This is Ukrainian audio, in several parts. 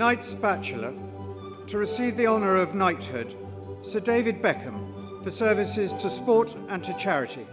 Knights Bachelor, to receive the honour of knighthood, Sir David Beckham, for services to sport and to charity.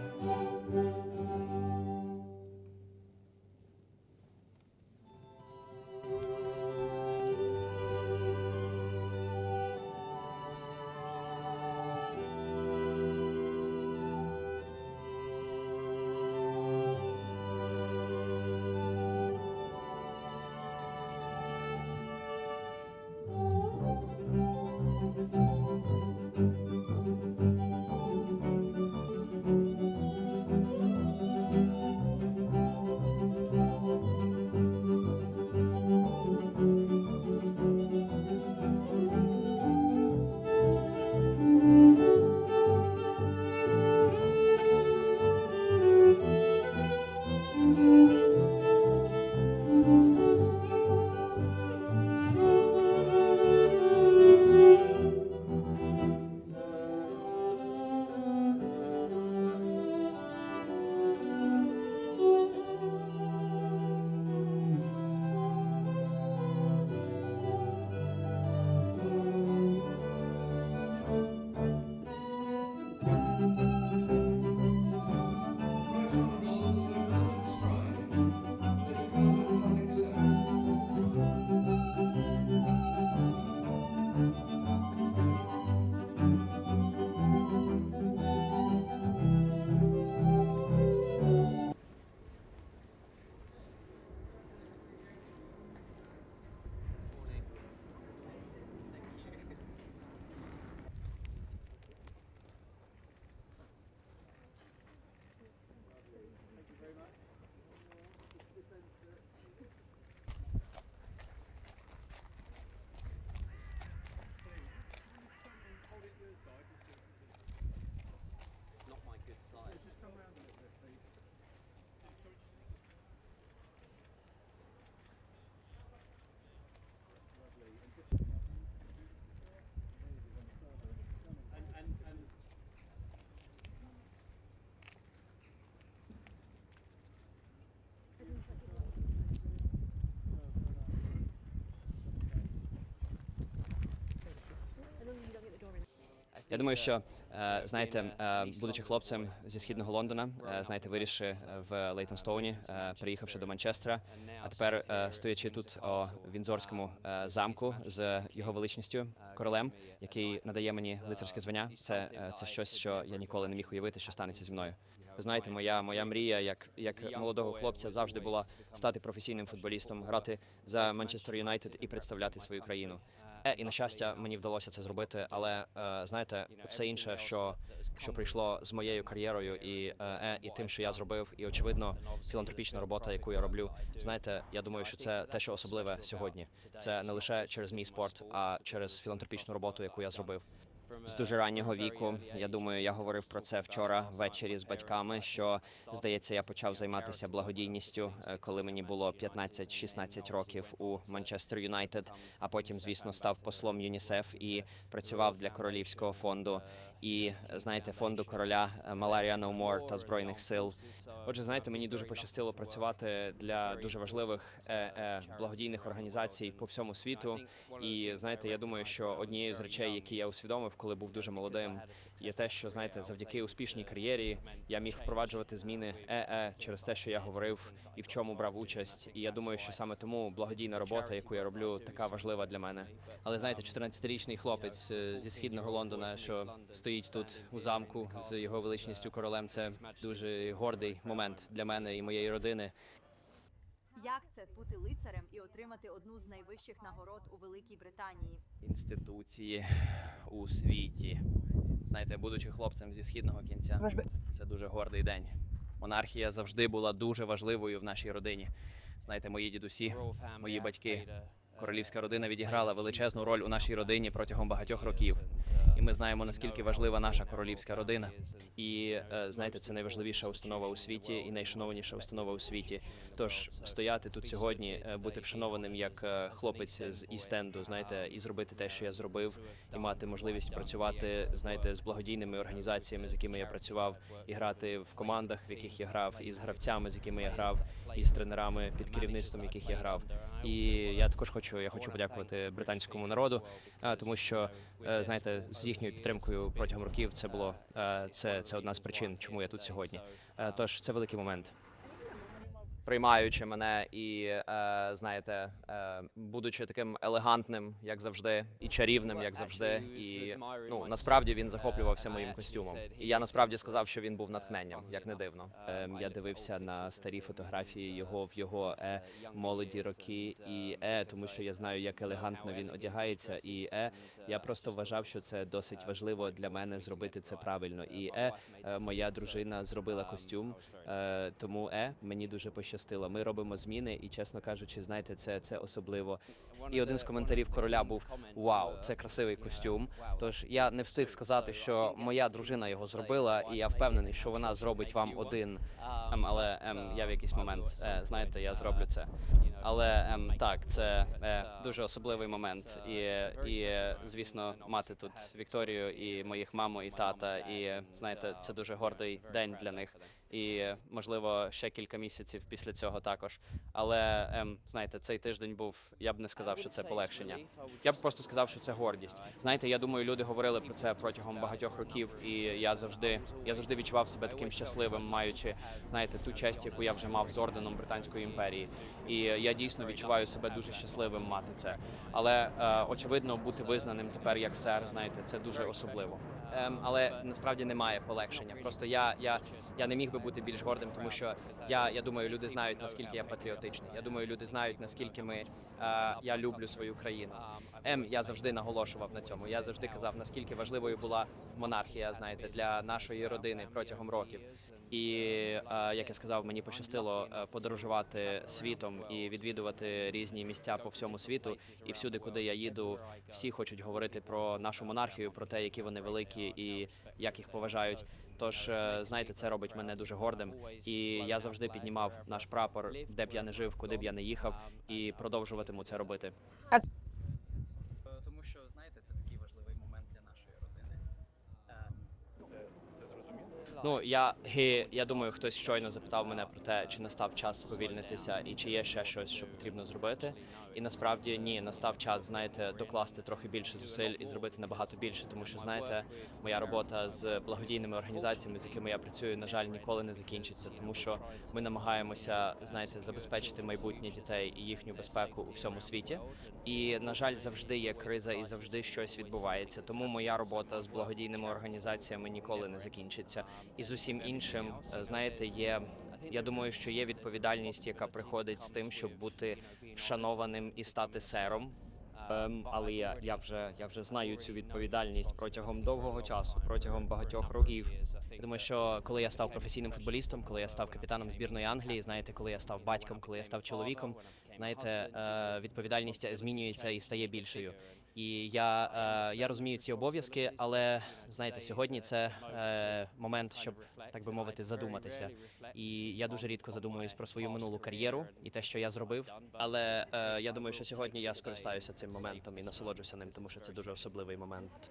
Я думаю, що е, знаєте, е, будучи хлопцем зі східного Лондона, е, знаєте, вирішив в Лейтонстоуні, е, приїхавши до Манчестера, а тепер е, стоячи тут у Вінзорському е, замку з його величністю королем, який надає мені лицарське звання. Це, е, це щось, що я ніколи не міг уявити, що станеться зі мною. Ви знаєте, моя моя мрія, як як молодого хлопця, завжди була стати професійним футболістом, грати за Манчестер Юнайтед і представляти свою країну. Е, і на щастя, мені вдалося це зробити. Але е, знаєте, все інше, що що прийшло з моєю кар'єрою, і е, е, і тим, що я зробив, і очевидно, філантропічна робота, яку я роблю. Знаєте, я думаю, що це те, що особливе сьогодні. Це не лише через мій спорт, а через філантропічну роботу, яку я зробив. З дуже раннього віку я думаю, я говорив про це вчора ввечері з батьками. Що здається, я почав займатися благодійністю, е, коли мені було 15-16 років у Манчестер Юнайтед. А потім, звісно, став послом ЮНІСЕФ і працював для королівського фонду. І знаєте, фонду короля е, Маларія More та збройних сил. Отже, знаєте, мені дуже пощастило працювати для дуже важливих е, благодійних організацій по всьому світу. І знаєте, я думаю, що однією з речей, які я усвідомив, коли був дуже молодим, є те, що знаєте, завдяки успішній кар'єрі я міг впроваджувати зміни ЕЕ через те, що я говорив і в чому брав участь. І я думаю, що саме тому благодійна робота, яку я роблю, така важлива для мене. Але знаєте, 14-річний хлопець е, зі східного Лондона, що стоїть тут у замку з його величністю королем, це дуже гордий момент для мене і моєї родини. Як це бути лицарем і отримати одну з найвищих нагород у Великій Британії? інституції у світі. Знаєте, будучи хлопцем зі східного кінця, це дуже гордий день. Монархія завжди була дуже важливою в нашій родині. Знаєте, мої дідусі, мої батьки, королівська родина відіграла величезну роль у нашій родині протягом багатьох років. Ми знаємо наскільки важлива наша королівська родина. І е, знаєте, це найважливіша установа у світі і найшанованіша установа у світі. Тож стояти тут сьогодні, е, бути вшанованим як е, хлопець з Істенду, знаєте, і зробити те, що я зробив, і мати можливість працювати, знаєте, з благодійними організаціями, з якими я працював, і грати в командах, в яких я грав, і з гравцями, з якими я грав, і з тренерами під керівництвом, яких я грав. І я також хочу, я хочу подякувати британському народу, е, тому що е, знаєте, з їхньою підтримкою протягом років це було е, це, це одна з причин, чому я тут сьогодні. Тож це великий момент. Приймаючи мене і е, знаєте, е, будучи таким елегантним, як завжди, і чарівним, як завжди, і ну насправді він захоплювався моїм костюмом. І я насправді сказав, що він був натхненням, як не дивно. Е, я дивився на старі фотографії його в його е, молоді роки, і е, тому що я знаю, як елегантно він одягається, і е, я просто вважав, що це досить важливо для мене зробити це правильно. І е, е моя дружина зробила костюм, е, тому е мені дуже пощастило. Ми робимо зміни, і чесно кажучи, знаєте, це, це особливо. І один з коментарів короля був: Вау, це красивий костюм. Тож я не встиг сказати, що моя дружина його зробила, і я впевнений, що вона зробить вам один. Ем, але ем, я в якийсь момент е, знаєте, я зроблю це. Але ем, так, це е, дуже особливий момент, і, і звісно, мати тут Вікторію і моїх маму і тата. І знаєте, це дуже гордий день для них. І можливо ще кілька місяців після цього також. Але ем, знаєте, цей тиждень був. Я б не сказав, що це полегшення. Я б просто сказав, що це гордість. Знаєте, я думаю, люди говорили про це протягом багатьох років, і я завжди я завжди відчував себе таким щасливим, маючи знаєте ту честь, яку я вже мав з орденом Британської імперії. І я дійсно відчуваю себе дуже щасливим мати це. Але е, очевидно, бути визнаним тепер як сер, знаєте, це дуже особливо. Ем, але насправді немає полегшення. Просто я, я, я не міг би бути більш гордим, тому що я, я думаю, люди знають наскільки я патріотичний. Я думаю, люди знають наскільки ми е, я люблю свою країну. Ем, я завжди наголошував на цьому. Я завжди казав, наскільки важливою була монархія, знаєте, для нашої родини протягом років. І е, як я сказав, мені пощастило е, подорожувати світом і відвідувати різні місця по всьому світу. І всюди, куди я їду, всі хочуть говорити про нашу монархію, про те, які вони великі і як їх поважають. Тож, е, знаєте, це робить мене дуже гордим. І я завжди піднімав наш прапор, де б я не жив, куди б я не їхав, і продовжуватиму це робити. Тому що знаєте, це такий важливий момент для нашої родини. Ну я і, я думаю, хтось щойно запитав мене про те, чи настав час сповільнитися, і чи є ще щось, що потрібно зробити. І насправді ні, настав час, знаєте, докласти трохи більше зусиль і зробити набагато більше, тому що знаєте, моя робота з благодійними організаціями, з якими я працюю, на жаль, ніколи не закінчиться, тому що ми намагаємося, знаєте, забезпечити майбутнє дітей і їхню безпеку у всьому світі. І на жаль, завжди є криза і завжди щось відбувається. Тому моя робота з благодійними організаціями ніколи не закінчиться. І з усім іншим, е, знаєте, є. Я думаю, що є відповідальність, яка приходить з тим, щоб бути вшанованим і стати сером. Ем, але я, я вже я вже знаю цю відповідальність протягом довгого часу, протягом багатьох років. Думаю, що коли я став професійним футболістом, коли я став капітаном збірної Англії, знаєте, коли я став батьком, коли я став чоловіком, знаєте, е, відповідальність змінюється і стає більшою. І я, е, я розумію ці обов'язки, але знаєте, сьогодні це е, момент, щоб так би мовити, задуматися. І я дуже рідко задумуюсь про свою минулу кар'єру і те, що я зробив. Але е, я думаю, що сьогодні я скористаюся цим моментом і насолоджуся ним, тому що це дуже особливий момент.